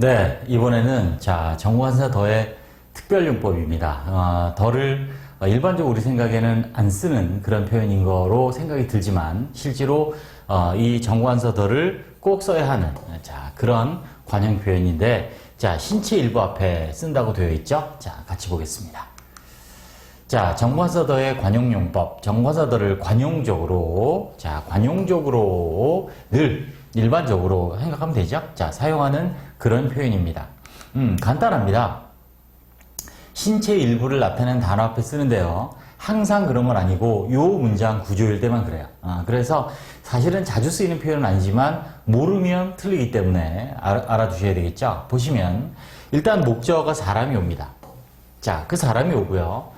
네, 이번에는 자 정관사 더의 특별용법입니다. 어, 더를 어, 일반적으로 우리 생각에는 안 쓰는 그런 표현인 거로 생각이 들지만 실제로 어, 이 정관사 더를 꼭 써야 하는 자 그런 관용 표현인데 자 신체 일부 앞에 쓴다고 되어 있죠. 자 같이 보겠습니다. 자, 정관사 더의 관용용법. 정관사 더를 관용적으로, 자, 관용적으로 늘 일반적으로 생각하면 되죠? 자, 사용하는 그런 표현입니다. 음, 간단합니다. 신체 일부를 나타내는 단어 앞에 쓰는데요. 항상 그런 건 아니고 요 문장 구조일 때만 그래요. 아, 그래서 사실은 자주 쓰이는 표현은 아니지만 모르면 틀리기 때문에 알아, 알아두셔야 되겠죠. 보시면 일단 목적어가 사람이 옵니다. 자, 그 사람이 오고요.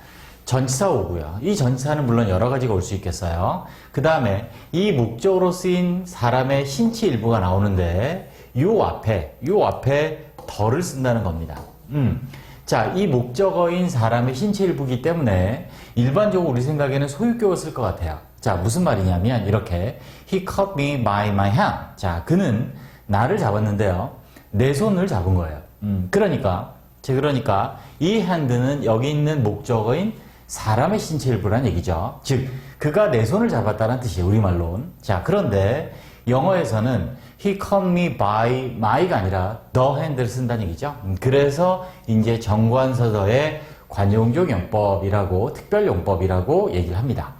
전치사 오고요. 이 전치사는 물론 여러 가지가 올 수 있겠어요. 그 다음에 이 목적으로 쓰인 사람의 신체 일부가 나오는데 요 앞에 요 앞에 덜을 쓴다는 겁니다. 음. 자, 이 목적어인 사람의 신체 일부이기 때문에 일반적으로 우리 생각에는 소유격을 쓸 것 같아요. 자, 무슨 말이냐면 이렇게 He caught me by my hand. 자, 그는 나를 잡았는데요. 내 손을 잡은 거예요. 음, 그러니까 제 그러니까 이 hand는 여기 있는 목적어인 사람의 신체 일부란 얘기죠. 즉, 그가 내 손을 잡았다는 뜻이에요. 우리말로는. 자, 그런데 영어에서는 he caught me by my가 아니라 the hand를 쓴다는 얘기죠. 음, 그래서 이제 정관서더의 관용적 용법이라고 특별 용법이라고 얘기를 합니다.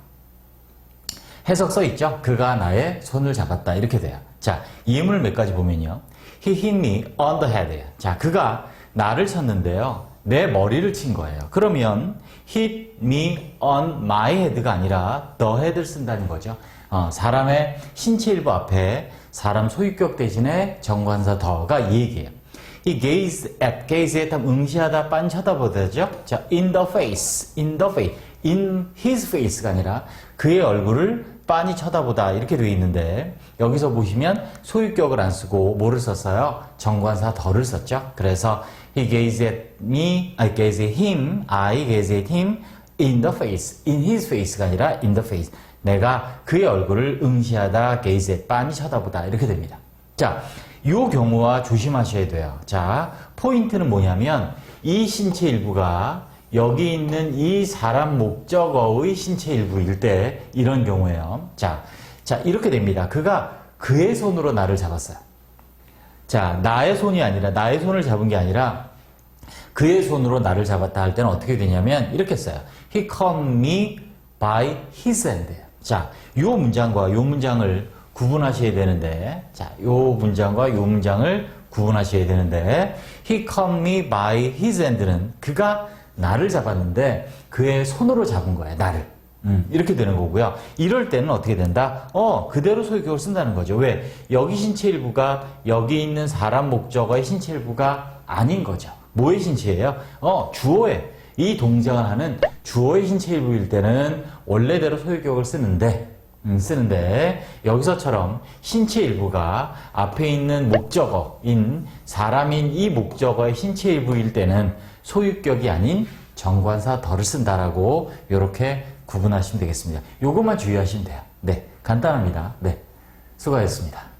해석 써 있죠? 그가 나의 손을 잡았다. 이렇게 돼요. 자, 예문을 몇 가지 보면요. He hit me on the head. 자, 그가 나를 쳤는데요. 내 머리를 친 거예요. 그러면 hit me on my head가 아니라 the head를 쓴다는 거죠. 어, 사람의 신체 일부 앞에 사람 소유격 대신에 정관사 더가 이 얘기예요. 이 gaze at, gaze at 하면 응시하다, 빤 쳐다보다죠. 자, in the face, in the face, in his face가 아니라 그의 얼굴을 빤히 쳐다보다 이렇게 되어 있는데 여기서 보시면 소유격을 안 쓰고 뭐를 썼어요? 정관사 더를 썼죠. 그래서 he gazed at me, I gazed at him, I gazed at him in the face, in his face가 아니라 in the face. 내가 그의 얼굴을 응시하다, gaze at, 빤히 쳐다보다 이렇게 됩니다. 자, 이 경우와 조심하셔야 돼요. 자, 포인트는 뭐냐면 이 신체 일부가 여기 있는 이 사람 목적어의 신체 일부일 때 이런 경우에요. 자, 자 이렇게 됩니다. 그가 그의 손으로 나를 잡았어요. 자, 나의 손이 아니라 나의 손을 잡은 게 아니라 그의 손으로 나를 잡았다 할 때는 어떻게 되냐면 이렇게 써요. He caught me by his hand. 자, 요 문장과 요 문장을 구분하셔야 되는데, 자, 요 문장과 요 문장을 구분하셔야 되는데, he caught me by his hand는 그가 나를 잡았는데 그의 손으로 잡은 거야, 나를. 음, 이렇게 되는 거고요. 이럴 때는 어떻게 된다? 어, 그대로 소유격을 쓴다는 거죠. 왜? 여기 신체 일부가 여기 있는 사람 목적어의 신체 일부가 아닌 거죠. 뭐의 신체예요? 어, 주어의. 이 동작을 하는 주어의 신체 일부일 때는 원래대로 소유격을 쓰는데, 음, 쓰는데, 여기서처럼 신체 일부가 앞에 있는 목적어인 사람인 이 목적어의 신체 일부일 때는 소유격이 아닌 정관사 덜을 쓴다라고 이렇게 구분하시면 되겠습니다. 요것만 주의하시면 돼요. 네, 간단합니다. 네, 수고하셨습니다.